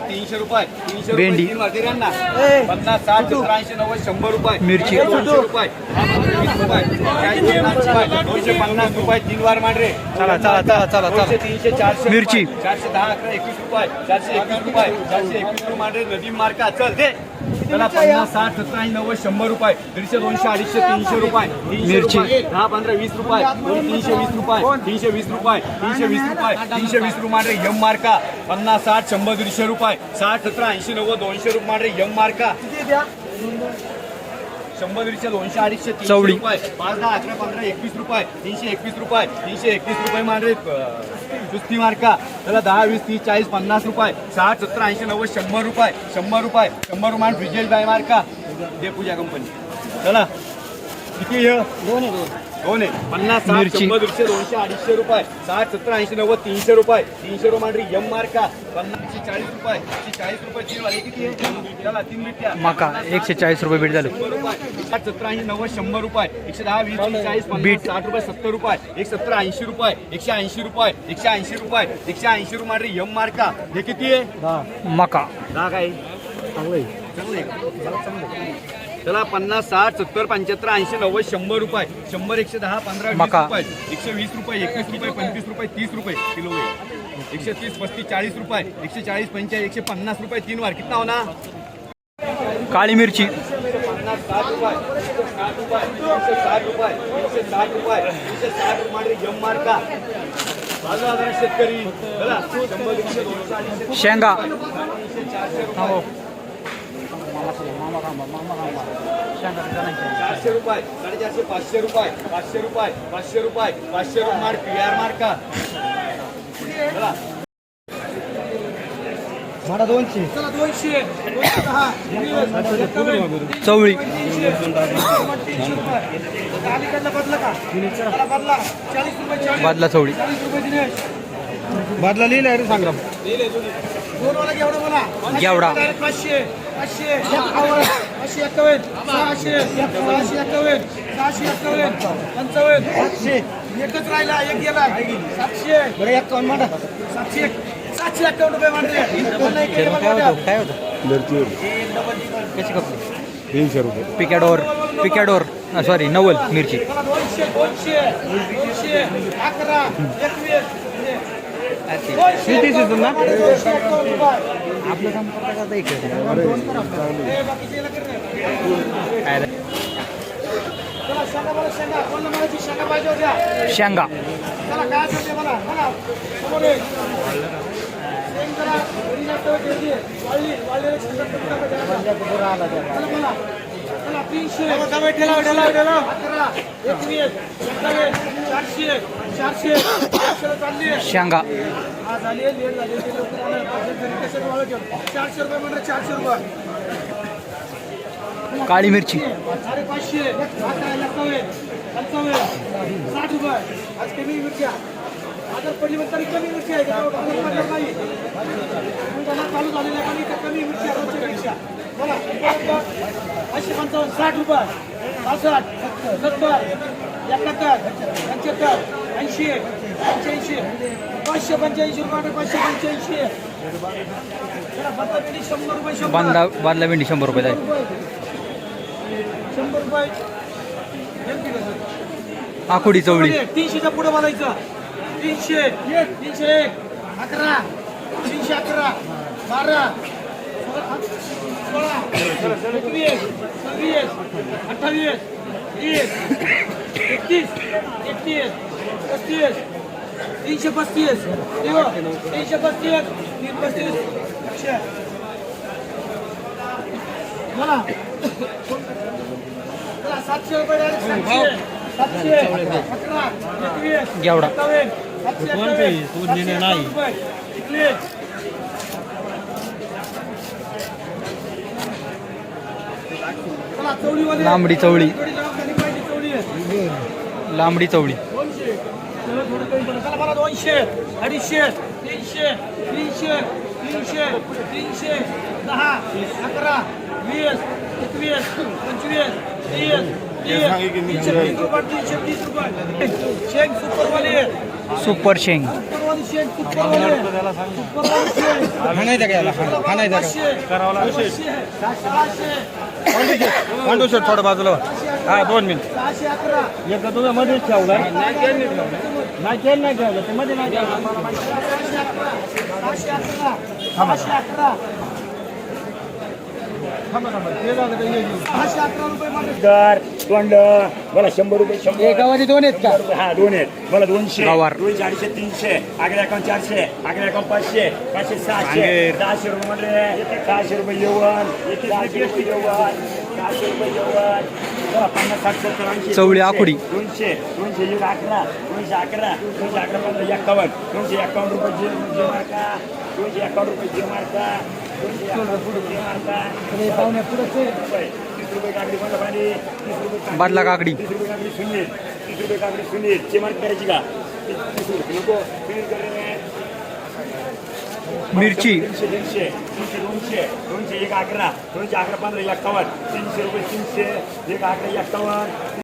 तीनशे रुपये तीनशे भेंडी. पन्नास साठ सत्तर ऐंशी नव्वद शंभर रुपये मिरची. दोनशे रुपये पन्नास रुपये दोनशे पन्नास रुपये तीन वार मांडरे चला, चला, चला, चला, तीनशे चारशे मिरची. चारशे दहा अकरा एकवीस रुपये चारशे एकवीस रुपये चारशे एकवीस रुपये मांडरे नदी मार्का चल दे चला पन्नास साठ सत्तर ऐंशी नव्वद शंभर रुपये. दीडशे दोनशे अडीचशे तीनशे रुपये. तीनशे मिरची. रुपये. दहा पंधरा वीस रुपये. दोन तीनशे वीस रुपये. तीनशे वीस रुपये. तीनशे वीस रुपये. तीनशे वीस रुपये मांडरे यम मार्का. पन्नास साठ शंभर दीडशे रुपये. साठ सतरा ऐंशी नव्वद दोनशे रुपये मांडरे यम मार्का. शंभर दीडशे दोनशे अडीचशे तीनशे. रुपये. पाच दहा अकरा पंधरा एकवीस रुपये. तीनशे एकवीस रुपये. तीनशे एकवीस रुपये मांडरे सुस्ती मार्का. त्याला दहा वीस तीस चाळीस पन्नास रुपये. साठ सत्तर ऐंशी नव्वद शंभर रुपये. शंभर रुपये. शंभर रुपये फ्रिजेल बाय मार्का. दे पूजा कंपनी चला. किती दोन दोन. आहे? पन्नास साठ. शंभर दीडशे दोनशे अडीचशे रुपये. साठ सत्तर ऐंशी नव्वद तीनशे रुपये. तीनशे रुपये मांडरी यम मार्का. पन्नासशे चाळीस रुपये. एकशे चाळीस रुपये तीन वाले किती आहे? चला तीन बिट्या मका एकशे चाळीस रुपये बीट झाले. साठ सत्तर ऐंशी नव्वद शंभर रुपये. एकशे दहा वीस चाळीस बीट. साठ रुपये सत्तर रुपये. एक सत्तर ऐंशी रुपये. एकशे ऐंशी रुपये. एकशे ऐंशी रुपये. एकशे ऐंशी रुपये मांडरी यम मार्का. हे किती आहे? मका. दहा काय? चांगलं आहे. चांगलं आहे. चला पन्नास साठ सत्तर पंच्याहत्तर ऐंशी नव्वद शंभर रुपये. शंभर एकशे दहा पंधरा वीस मका. रुपये. एकशे वीस रुपये एकवीस रुपये पंचवीस रुपये तीस रुपये किलो आहे. एकशे तीस पस्तीस चाळीस रुपये. एकशे चाळीस पंचेचाळीस एकशे पन्नास रुपये तीन वार. कितना होना? काळी मिरची. पन्नास साठ रुपये. साठ रुपये. एकशे साठ रुपये. एकशे साठ रुपये. एकशे साठ रुपये. मार्का. आधार शेतकरी. चला शंभर एकशे दोनशे अडीचशे शेंगा. तीनशे चारशे रुपये. चारशे रुपये. साडेचारशे पाचशे रुपये. पाचशे रुपये. पाचशे रुपये. पाचशे रुपये मार्क. P R मार्का. चला. मला दोनशे. चवळी बादला चवळी बादला. लिहिलं रे सांग्राम. गेवडा पाचशे पाचशे. एकावन्न पाचशे. एकावन्न सहाशे सहाशे एकावन्न सहाशे एकावन्न पंचावन्न. सातशे. एकच राहिला एक गेला. सातशे. बरं एकावन्न म्हणा सातशे सातशे एकावन्न रुपये मांडले. काय होतं? कशी कपली? तीनशे रुपये. पिकॅडोर पिकॅडोर सॉरी नवल मिरची. दोनशे दोनशे दोनशे अकरा एकवीस किती सीझन ना आपलं संपर्क आता इकडे हे बाकीचे याला कर रे. काय रे? चला शेंगा शेंगा शेंगा. काळी मिरची. साठ रुपये. आज कमी पडली तरी मिरची आहे चालू झालेल्या कमी मिरची पाचशे पंचावन्न साठ रुपये. पासष्ट सत्तर एकाहत्तर पंच्याहत्तर ऐंशी पंच्याऐंशी. पाचशे पंच्याऐंशी रुपये पाचशे पंच्याऐंशी. शंभर रुपये बांधला बांधला भेंडी शंभर रुपये जाईल. शंभर रुपये. आकुडी चवळी. तीनशेच्या पुढे बोलायचं. तीनशे तीनशे एक अकरा तीनशे अकरा बारा अठ्ठावीस तीस एकतीस एकतीस पस्तीस तीनशे पस्तीस देव तीनशे पस्तीस तीन पस्तीस एकशे बोला सातशे रुपये direct सातशे सातशे अकरा एकवीस सत्तावीस, सातशे एकवीस. चला, चवळीवाले. लांबडी चवळी. लांबडी चवळी दोनशे. अडीचशे तीनशे तीनशे तीनशे तीनशे दहा अकरा वीस. एकवीस पंचवीस तीस तीस तीनशे तीस रुपये तीनशे तीस रुपये शेंग सुपरवाले सुपर शेंग सुपरवाली शेंग, सुपरवाली. हा हा हा पांडू शेट थोडं बाजूला. हा दोन मिनिट एक तुझ्या मध्ये ठेवलाय नाही केलं नाही ठेवलं नाही केलं नाही ठेवलं ते मध्ये नाही ठेवलं थांबा थांबा ते झालं का ये घेऊन. सहाशे अकरा रुपये मध्ये दर तोंड मला शंभर रुपये शंभर एकावारी दोन आहेत का? हा दोन आहेत. मला दोनशे गवार. दोनशे अडीचशे तीनशे आकडे अकाउंट चारशे आकडे अकाउंट पाचशे पाचशे सहाशे. सांगेल. दहाशे रुपये म्हणजे सहाशे रुपये येऊन सहाशे रुपये येऊन सहाशे रुपये येऊन चला, पन्नास साठ सत्तर ऐंशी चवळी दोनशे, आखुडी. दोनशे दोनशे एक अकरा दोनशे अकरा दोनशे अकरा पंधरा एक्कावन्न दोनशे एक्कावन्न रुपये जे जे मार्का दोनशे एक्कावन्न रुपये जे मार्का. दोनशे एक्कावन्न रुपये जे मार्का पाहुण्या पुढे रुपये तीस रुपये काकडी बंद पाणी तीस रुपये काकडी. बाटला काकडी. तीस रुपये काकडी सुनील तीस रुपये काकडी सुनील चे मार्क करायची का तीस तीस रुपये नको सुनील कर रे. मिरची तीनशे तीनशे तीनशे दोनशे दोनशे एक अकरा दोनशे अकरा पंधरा एक्कावन्न तीनशे रुपये तीनशे एक अकरा एक्कावन्न